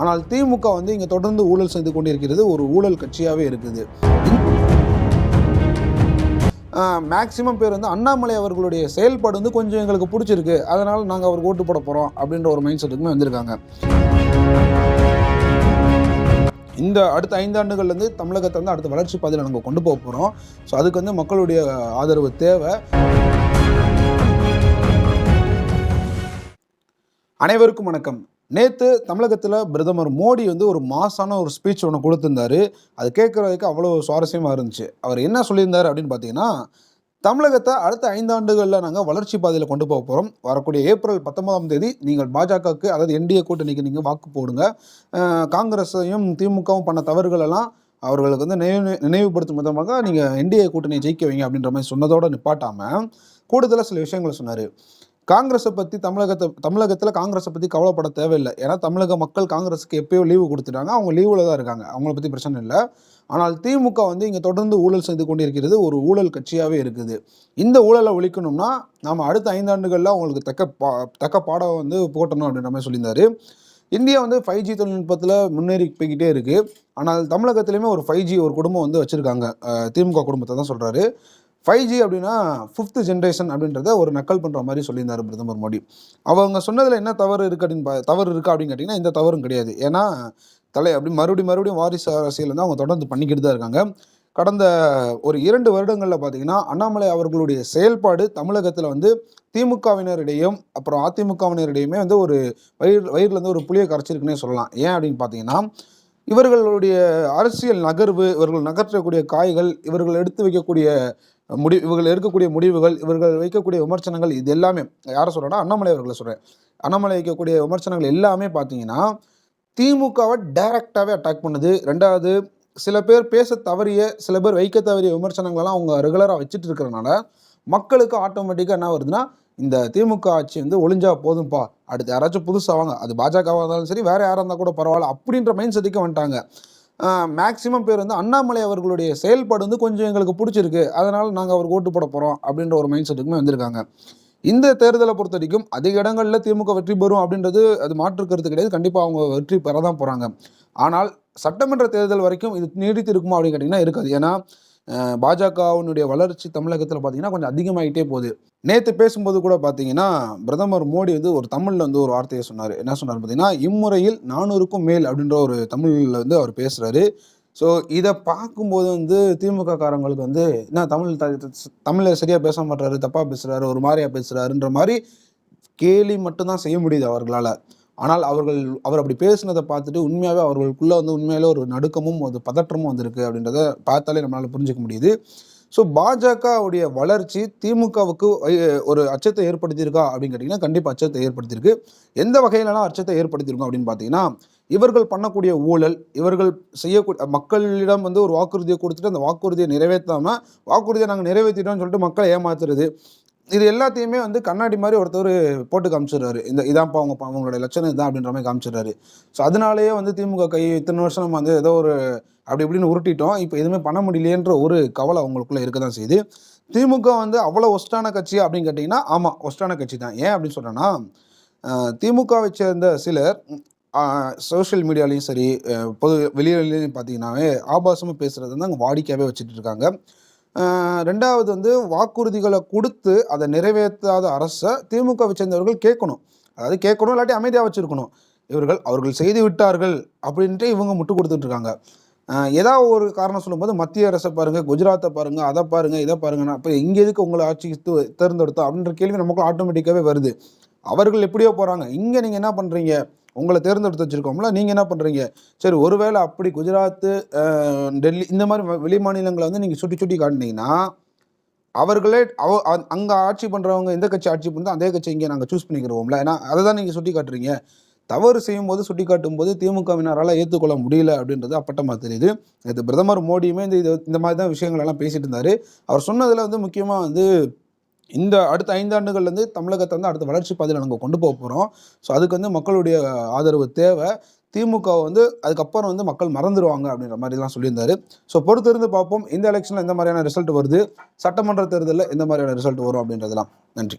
ஆனால் திமுக வந்து இங்கே தொடர்ந்து ஊழல் செய்து கொண்டிருக்கிறது ஒரு ஊழல் கட்சியாகவே இருக்குது. மேக்சிமம் பேர் வந்து அண்ணாமலை அவர்களுடைய செயல்பாடு வந்து கொஞ்சம் எங்களுக்கு பிடிச்சிருக்கு. அதனால் நாங்கள் அவருக்கு ஓட்டு போட போகிறோம் அப்படின்ற ஒரு மைண்ட் செட்டுக்குமே வந்திருக்காங்க. இந்த அடுத்த ஐந்தாண்டுகள்லேருந்து தமிழகத்தை வந்து அடுத்த வளர்ச்சி பாதையில் நாங்கள் கொண்டு போக போகிறோம் ஸோ அதுக்கு வந்து மக்களுடைய ஆதரவு தேவை. அனைவருக்கும் வணக்கம். நேற்று தமிழகத்தில் பிரதமர் மோடி வந்து ஒரு மாசான ஒரு ஸ்பீச் ஒன்று கொடுத்துருந்தாரு. அது கேட்குறதுக்கு அவ்வளோ சுவாரஸ்யமாக இருந்துச்சு. அவர் என்ன சொல்லியிருந்தார் அப்படின்னு பார்த்தீங்கன்னா தமிழகத்தை அடுத்த ஐந்தாண்டுகளில் நாங்கள் வளர்ச்சி பாதையில் கொண்டு போக போகிறோம் வரக்கூடிய ஏப்ரல் பத்தொன்பதாம் தேதி நீங்கள் பாஜகவுக்கு அதாவது என்டிஏ கூட்டணிக்கு நீங்கள் வாக்கு போடுங்க. காங்கிரஸையும் திமுகவும் பண்ண தவறுகளெல்லாம் அவர்களுக்கு வந்து நினைவு நினைவுபடுத்தும் விதமாக நீங்கள் என்டிஏ கூட்டணியை ஜெயிக்க வைங்க அப்படின்ற மாதிரி சொன்னதோடு நிப்பாட்டாமல் கூடுதலாக சில விஷயங்களை சொன்னார். காங்கிரஸை பற்றி தமிழகத்தை தமிழகத்தில் காங்கிரஸை பற்றி கவலைப்பட தேவையில்லை. ஏன்னா தமிழக மக்கள் காங்கிரஸுக்கு எப்பயோ லீவு கொடுத்துட்டாங்க. அவங்க லீவில் தான் இருக்காங்க. அவங்கள பற்றி பிரச்சனை இல்லை. ஆனால் திமுக வந்து இங்கே தொடர்ந்து ஊழல் செய்து கொண்டிருக்கிறது ஒரு ஊழல் கட்சியாகவே இருக்குது. இந்த ஊழலை ஒழிக்கணும்னா நாம் அடுத்த ஐந்தாண்டுகளில் அவங்களுக்கு தக்க பா தக்க பாடம் வந்து போட்டணும் அப்படின்ற மாதிரி சொல்லியிருந்தாரு. இந்தியா வந்து ஃபைவ் ஜி தொழில்நுட்பத்தில் முன்னேறி போய்கிட்டே இருக்குது ஆனால் தமிழகத்துலேயுமே ஒரு ஃபைவ் ஜி ஒரு குடும்பம் வந்து வச்சுருக்காங்க. திமுக குடும்பத்தை தான் சொல்கிறாரு ஃபைவ் ஜி அப்படின்னா ஃபிஃப்த்து ஜென்ரேஷன் அப்படின்றத ஒரு நக்கல் பண்ணுற மாதிரி சொல்லியிருந்தார் பிரதமர் மோடி. அவங்க சொன்னதில் என்ன தவறு இருக்குது அப்படின்னு பா தவறு இருக்கா அப்படின்னு கேட்டிங்கன்னா இந்த தவறும் கிடையாது. ஏன்னா தலை அப்படி மறுபடியும் மறுபடியும் வாரிசு அரசியல் வந்து அவங்க தொடர்ந்து பண்ணிக்கிட்டு தான் இருக்காங்க. கடந்த ஒரு இரண்டு வருடங்களில் பார்த்தீங்கன்னா அண்ணாமலை அவர்களுடைய செயல்பாடு தமிழகத்தில் வந்து திமுகவினரிடையும் அப்புறம் அதிமுகவினரிடையுமே வந்து ஒரு வயிறு வயிறில் வந்து ஒரு புளியை கரைச்சிருக்குன்னே சொல்லலாம். ஏன் அப்படின்னு பார்த்தீங்கன்னா இவர்களுடைய அரசியல் நகர்வு இவர்கள் நகர்த்தக்கூடிய காய்கள் இவர்கள் எடுத்து வைக்கக்கூடிய முடி இவர்கள் எடுக்கக்கூடிய முடிவுகள் இவர்கள் வைக்கக்கூடிய விமர்சனங்கள் இது எல்லாமே யாரை சொல்கிறேன்னா அண்ணாமலை அவர்களை சொல்கிறேன் அண்ணாமலை வைக்கக்கூடிய விமர்சனங்கள் எல்லாமே பார்த்தீங்கன்னா திமுகவை டைரெக்டாகவே அட்டாக் பண்ணுது. ரெண்டாவது சில பேர் பேச தவறிய சில பேர் வைக்க தவறிய விமர்சனங்கள்லாம் அவங்க ரெகுலராக வச்சுட்டு இருக்கிறனால மக்களுக்கு ஆட்டோமேட்டிக்காக என்ன வருதுன்னா இந்த திமுக ஆட்சி வந்து ஒளிஞ்சா போதும்ப்பா அடுத்து யாராச்சும் புதுசாக வாங்க. அது பாஜகவாக இருந்தாலும் சரி வேறு யாராக இருந்தால் கூட பரவாயில்ல அப்படின்ற மைண்ட் செட்டுக்கு வந்துட்டாங்க. மேக்சிமம் பேர் வந்து அண்ணாமலை அவர்களுடைய செயல்பாடு வந்து கொஞ்சம் எங்களுக்கு பிடிச்சிருக்கு. அதனால் நாங்கள் அவருக்கு ஓட்டு போட போகிறோம் அப்படின்ற ஒரு மைண்ட் செட்டுக்குமே வந்திருக்காங்க. இந்த தேர்தலை பொறுத்த வரைக்கும் அதிக இடங்களில் திமுக வெற்றி பெறும் அப்படின்றது அது மாற்று கருத்து கிடையாது. கண்டிப்பாக அவங்க வெற்றி பெற தான் போகிறாங்க ஆனால் சட்டமன்ற தேர்தல் வரைக்கும் இது நீடித்து இருக்குமா அப்படின்னு கேட்டிங்கன்னா இருக்காது. ஏன்னா பாஜகவினுடைய வளர்ச்சி தமிழகத்தில் பார்த்தீங்கன்னா கொஞ்சம் அதிகமாகிட்டே போகுது. நேற்று பேசும்போது கூட பார்த்தீங்கன்னா பிரதமர் மோடி வந்து ஒரு தமிழில் வந்து ஒரு வார்த்தையை சொன்னார். என்ன சொன்னார் பார்த்தீங்கன்னா இம்முறையில் நானூறுக்கும் மேல் அப்படின்ற ஒரு தமிழில் வந்து அவர் பேசுகிறாரு ஸோ இதை பார்க்கும்போது வந்து திமுக காரங்களுக்கு வந்து என்ன தமிழ் த தமிழில் சரியாக பேச மாட்டாரு தப்பாக பேசுகிறாரு ஒரு மாதிரியாக பேசுகிறாருன்ற மாதிரி கேலி மட்டும்தான் செய்ய முடியுது அவர்களால். ஆனால் அவர்கள் அவர் அப்படி பேசுனதை பார்த்துட்டு உண்மையாகவே அவர்களுக்குள்ளே வந்து உண்மையிலே ஒரு நடுக்கமும் ஒரு பதற்றமும் வந்திருக்கு அப்படின்றத பார்த்தாலே நம்மளால் புரிஞ்சிக்க முடியுது. ஸோ பாஜகவுடைய வளர்ச்சி திமுகவுக்கு ஒரு அச்சத்தை ஏற்படுத்தியிருக்கா அப்படின்னு கேட்டிங்கன்னா கண்டிப்பாக அச்சத்தை ஏற்படுத்தியிருக்கு. எந்த வகையிலலாம் அச்சத்தை ஏற்படுத்தியிருக்கோம் அப்படின்னு பார்த்தீங்கன்னா இவர்கள் பண்ணக்கூடிய ஊழல் இவர்கள் செய்யக்கூடிய மக்களிடம் வந்து ஒரு வாக்குறுதியை கொடுத்துட்டு அந்த வாக்குறுதியை நிறைவேற்றாமல் வாக்குறுதியை நாங்கள் நிறைவேற்றிட்டோம்னு சொல்லிட்டு மக்களை ஏமாத்துறது இது எல்லாத்தையுமே வந்து கண்ணாடி மாதிரி ஒருத்தர் போட்டு காமிச்சிடுறாரு. இந்த இதான்ப்பா அவங்க அவங்களோட லட்சணம் இதான் அப்படின்ற மாதிரி காமிச்சிடுறாரு. ஸோ அதனாலேயே வந்து திமுக கை இத்தனை வருஷம் நம்ம வந்து ஏதோ ஒரு அப்படி இப்படின்னு உருட்டிட்டோம். இப்போ எதுவுமே பண்ண முடியலையேன்ற ஒரு கவலை அவங்களுக்குள்ளே இருக்க தான் செய்யுது. திமுக வந்து அவ்வளோ ஒஸ்டான கட்சி அப்படின்னு கேட்டிங்கன்னா ஆமாம் ஒஸ்டான கட்சி தான். ஏன் அப்படின்னு சொல்கிறேன்னா திமுகவை சேர்ந்த சிலர் சோஷியல் மீடியாலையும் சரி பொது வெளியிலையும் பார்த்தீங்கன்னாவே ஆபாசமாக பேசுகிறது வந்து அங்கே வாடிக்கையாகவே வச்சுட்டு இருக்காங்க. ரெண்டாவது வந்து வாக்குறுதிகளை கொடுத்து அதை நிறைவேற்றாத அரசை திமுகவை சேர்ந்தவர்கள் கேட்கணும். அதாவது கேட்கணும் இல்லாட்டி அமைதியாக வச்சுருக்கணும். இவர்கள் அவர்கள் செய்து விட்டார்கள் அப்படின்ட்டு இவங்க முட்டு கொடுத்துட்டு இருக்காங்க. ஏதாவது ஒரு காரணம் சொல்லும்போது மத்திய அரசை பாருங்க குஜராத்தை பாருங்கள் அதை பாருங்கள் இதை பாருங்கன்னா. அப்போ இங்கே எதுக்கு உங்களை ஆட்சிக்கு தேர்ந்தெடுத்தோம் அப்படின்ற கேள்வி நமக்கு ஆட்டோமேட்டிக்காகவே வருது. அவர்கள் எப்படியோ போகிறாங்க இங்கே நீங்கள் என்ன பண்ணுறீங்க உங்களை தேர்ந்தெடுத்து வச்சுருக்கோம்ல நீங்கள் என்ன பண்ணுறீங்க சரி ஒருவேளை அப்படி குஜராத்து டெல்லி இந்த மாதிரி வெளி மாநிலங்களை வந்து நீங்கள் சுட்டி சுட்டி காட்டினீங்கன்னா அவர்களே அவ அங்கே ஆட்சி பண்ணுறவங்க எந்த கட்சி ஆட்சி பண்ணுறோம் அதே கட்சி இங்கே நாங்கள் சூஸ் பண்ணிக்கிறோம்ல ஏன்னா அதை தான் நீங்கள் சுட்டி காட்டுறீங்க. தவறு செய்யும் போது சுட்டி காட்டும் போது திமுகவினரால் ஏற்றுக்கொள்ள முடியல அப்படின்றது அப்பட்டமாக தெரியுது. இது பிரதமர் மோடியுமே இந்த இது இந்த மாதிரி தான் விஷயங்கள் எல்லாம் பேசிட்டு இருந்தார். அவர் சொன்னதில் வந்து முக்கியமாக வந்து இந்த அடுத்த ஐந்தாண்டுகள்லேருந்து தமிழகத்தை வந்து அடுத்த வளர்ச்சி பாதையில் நாங்கள் கொண்டு போக போகிறோம் ஸோ அதுக்கு வந்து மக்களுடைய ஆதரவு தேவை. திமுக வந்து அதுக்கப்புறம் வந்து மக்கள் மறந்துடுவாங்க அப்படின்ற மாதிரிலாம் சொல்லியிருந்தாரு. ஸோ பொறுத்திருந்து பார்ப்போம். இந்த எலெக்ஷனில் எந்த மாதிரியான ரிசல்ட் வருது. சட்டமன்ற தேர்தலில் எந்த மாதிரியான ரிசல்ட் வரும் அப்படின்றதெல்லாம். நன்றி.